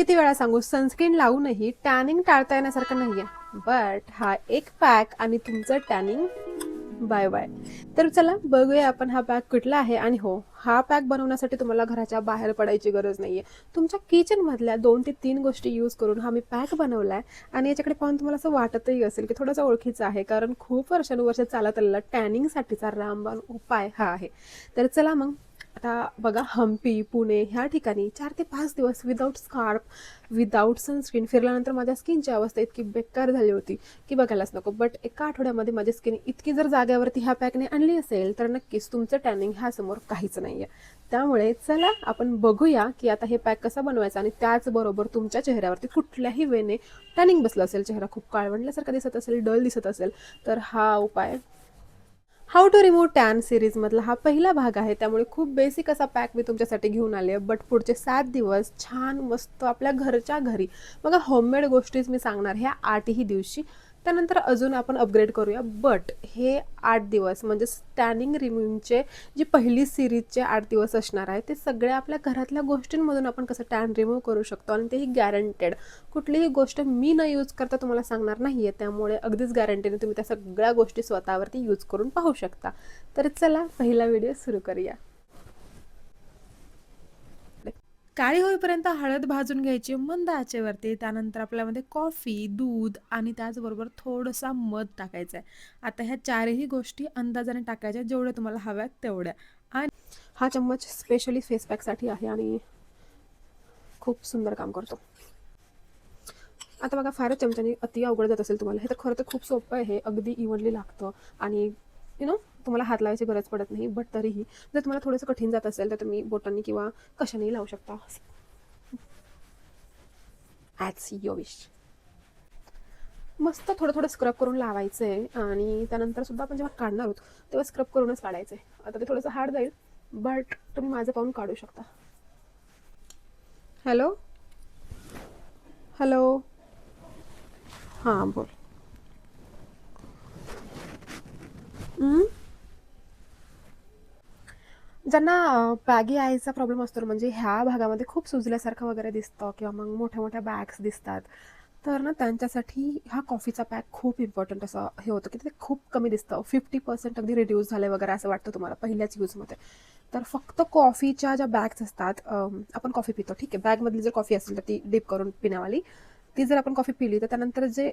किती वेळा सांगू? सनस्क्रीन लावूनही टॅनिंग टाळता येण्यासारखं नाहीये. बट हा एक पॅक आणि तुमचं टॅनिंग बाय बाय. तर चला बघूया आपण हा पॅक कुठला आहे आणि हो हा पॅक बनवण्यासाठी तुम्हाला घराच्या बाहेर पडायची गरज नाहीये. तुमच्या किचनमधल्या दोन ते तीन गोष्टी यूज करून हा मी पॅक बनवलाय आणि याच्याकडे पाहून तुम्हाला असं वाटतही असेल की थोडासा ओळखीचा आहे कारण खूप वर्षानुवर्ष चालत आलेला टॅनिंगसाठीचा रामबाण उपाय हा आहे. तर चला मग आता बघा हम्पी पुणे ह्या ठिकाणी चार ते पाच दिवस विदाऊट स्कार्फ विदाऊट सनस्क्रीन फिरल्यानंतर माझ्या स्किनची अवस्था इतकी बेकार झाली होती की बघायलाच नको. बट एका आठवड्यामध्ये माझी स्किन इतकी जर जाग्यावरती ह्या पॅकने आणली असेल तर नक्कीच तुमचं टॅनिंग ह्यासमोर काहीच नाही आहे त्यामुळे चला आपण बघूया की आता हे पॅक कसा बनवायचा आणि त्याचबरोबर तुमच्या चेहऱ्यावरती कुठल्याही वेने टॅनिंग बसलं असेल चेहरा खूप काळवंडल्यासारखा दिसत असेल डल दिसत असेल तर हा उपाय हाऊ टू रिमूव्ह टॅन सिरीजमधला हा पहिला भाग आहे. त्यामुळे खूप बेसिक असा पॅक मी तुमच्यासाठी घेऊन आले बट पुढचे सात दिवस छान मस्त आपल्या घरच्या घरी. बघा होममेड गोष्टीच मी सांगणार ह्या आठही दिवशी त्यानंतर अजून आपण अपग्रेड करूया. बट हे आठ दिवस म्हणजे स्टॅनिंग रिमूव्हचे जी पहिली सिरीजचे आठ दिवस असणार आहे ते सगळ्या आपल्या घरातल्या गोष्टींमधून आपण कसं टॅन रिमूव्ह करू शकतो आणि तेही गॅरंटेड कुठलीही गोष्ट मी न यूज करता तुम्हाला सांगणार नाही आहे त्यामुळे अगदीच गॅरंटीने तुम्ही त्या सगळ्या गोष्टी स्वतःवरती यूज करून पाहू शकता. तर चला पहिला व्हिडिओ सुरू करूया. काळी होईपर्यंत हळद भाजून घ्यायची मंद आचेवरती त्यानंतर आपल्यामध्ये कॉफी दूध आणि त्याचबरोबर थोडंसा मध टाकायचं आहे आता ह्या चारही गोष्टी अंदाजाने टाकायच्या जेवढ्या तुम्हाला हव्यात तेवढ्या. आणि हा चम्मच स्पेशली फेसपॅकसाठी आहे आणि खूप सुंदर काम करतो. आता बघा फारच चमच्याने अति अवघड जात असेल तुम्हाला. हे तर खरं तर खूप सोपं आहे हे अगदी इव्हनली लागतं आणि यु नो तुम्हाला हात लावायची गरज पडत नाही बट तरीही जर तुम्हाला थोडंसं कठीण जात असेल तर तुम्ही बोटांनी किंवा कशानेही लावू शकता. ॲट्स यो विश मस्त थोडं थोडं स्क्रब करून लावायचं आहे आणि त्यानंतर सुद्धा आपण जेव्हा काढणार आहोत तेव्हा स्क्रब करूनच काढायचं आहे आता ते थोडंसं हार्ड जाईल बट तुम्ही माझं पाहून काढू शकता. हॅलो हॅलो हां बोल. ज्यांना बॅगी आयचा प्रॉब्लेम असतो ना, म्हणजे ह्या भागामध्ये खूप सुजल्यासारखं वगैरे दिसतं किंवा मग मोठ्या मोठ्या बॅग्स दिसतात तर ना त्यांच्यासाठी हा कॉफीचा पॅक खूप इम्पॉर्टंट असं हे होतं की ते खूप कमी दिसतं. फिफ्टी पर्सेंट अगदी रिड्यूस झाले वगैरे असं वाटतं तुम्हाला पहिल्याच यूजमध्ये तर फक्त कॉफीच्या ज्या बॅग्स असतात अम, आपण कॉफी पितो. ठीक आहे बॅगमधली जर कॉफी असेल तर ती डिप करून पिण्यावाली. ती जर आपण कॉफी पिली तर त्यानंतर जे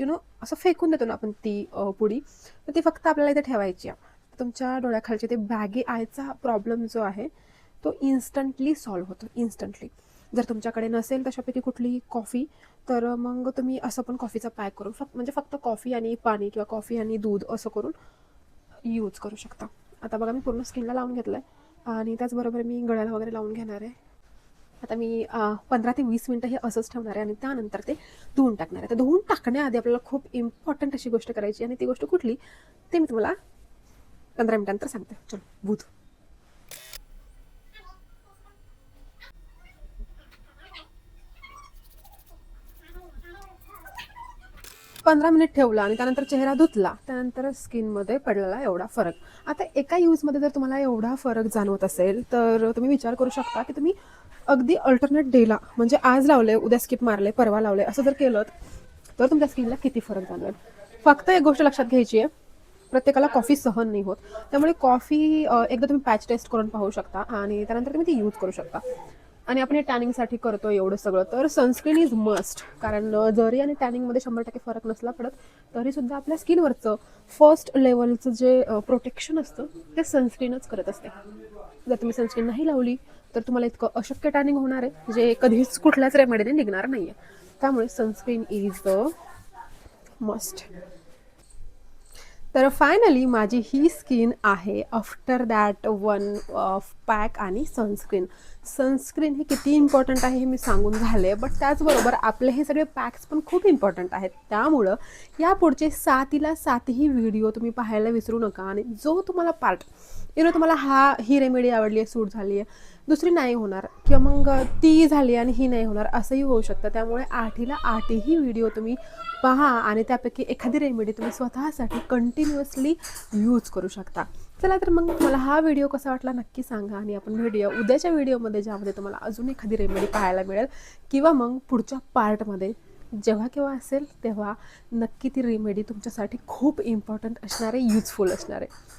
यु नो असं फेकून देतो ना आपण ती पुडी तर ती फक्त आपल्याला इथे ठेवायची आहे. तुमच्या डोळ्याखालचे ते बॅगी आयचा प्रॉब्लेम जो आहे तो इन्स्टंटली सॉल्व्ह होतो इन्स्टंटली जर तुमच्याकडे नसेल तशापैकी कुठली कॉफी तर मग तुम्ही असं पण कॉफीचा पॅक करून फक्त म्हणजे फक्त कॉफी आणि पाणी किंवा कॉफी आणि दूध असं करून यूज करू शकता. आता बघा मी पूर्ण स्किनला लावून घेतलं आहे आणि त्याचबरोबर मी गळ्याला वगैरे लावून घेणार आहे. आता मी पंधरा ते वीस मिनटं हे असंच ठेवणार आहे आणि त्यानंतर ते धुवून टाकणार आहे. तर धुवून टाकण्याआधी आपल्याला खूप इम्पॉर्टंट अशी गोष्ट करायची आणि ती गोष्ट कुठली? ते मी तुम्हाला पंधरा मिनटानंतर सांगते. चलो भूत पंधरा मिनिट ठेवला आणि त्यानंतर चेहरा धुतला. त्यानंतर स्किनमध्ये पडलेला एवढा फरक. आता एका यूजमध्ये जर तुम्हाला एवढा फरक जाणवत असेल तर तुम्ही विचार करू शकता की तुम्ही अगदी अल्टरनेट डेला म्हणजे आज लावले उद्या स्किप मारले परवा लावले असं जर केलं तर तुमच्या स्किनला किती फरक जाणवेल? फक्त एक गोष्ट लक्षात घ्यायची आहे प्रत्येकाला कॉफी सहन नाही होत. त्यामुळे कॉफी एकदा तुम्ही पॅच टेस्ट करून पाहू शकता आणि त्यानंतर तुम्ही ती यूज करू शकता. आणि आपण हे टॅनिंगसाठी करतो एवढं सगळं तर सनस्क्रीन इज मस्ट कारण जरी आणि टॅनिंगमध्ये शंभर टक्के फरक नसला पडत तरी सुद्धा आपल्या स्किनवरचं फर्स्ट लेवलचं जे प्रोटेक्शन असतं ते सनस्क्रीनच करत असते. जर तुम्ही सनस्क्रीन नाही लावली तर तुम्हाला इतकं अशक्य टॅनिंग होणार आहे. जे कधीच कुठल्याच रेमेडीने निघणार नाही आहे त्यामुळे सनस्क्रीन इज द मस्ट तर फायनली माझी ही स्किन आहे after that one of pack आणि सनस्क्रीन सनस्क्रीन हे किती इम्पॉर्टंट आहे हे मी सांगून झाले बट त्याचबरोबर आपले हे सगळे पॅक्स पण खूप इम्पॉर्टंट आहेत. त्यामुळं या पुढचे सातीला सातही व्हिडिओ तुम्ही पाहायला विसरू नका. आणि जो तुम्हाला पार्ट यु नो तुम्हाला हा ही रेमेडी आवडली आहे सूट झाली आहे. दुसरी नाही होणार. किंवा मग ती झाली आणि ही नाही होणार असंही होऊ शकतं. त्यामुळे आठीला आठही व्हिडिओ तुम्ही पहा आणि त्यापैकी एखादी रेमेडी तुम्ही स्वतःसाठी कंटिन्युअसली यूज करू शकता. चला तर मग तुम्हाला हा व्हिडिओ कसा वाटला नक्की सांगा आणि आपण व्हिडिओ उद्याच्या व्हिडिओमध्ये ज्यामध्ये तुम्हाला अजून एखादी रेमेडी पाहायला मिळेल. किंवा मग पुढच्या पार्टमध्ये जेव्हा केव्हा असेल तेव्हा नक्की ती रेमेडी तुमच्यासाठी खूप इम्पॉर्टंट असणार आहे युजफुल असणार. आहे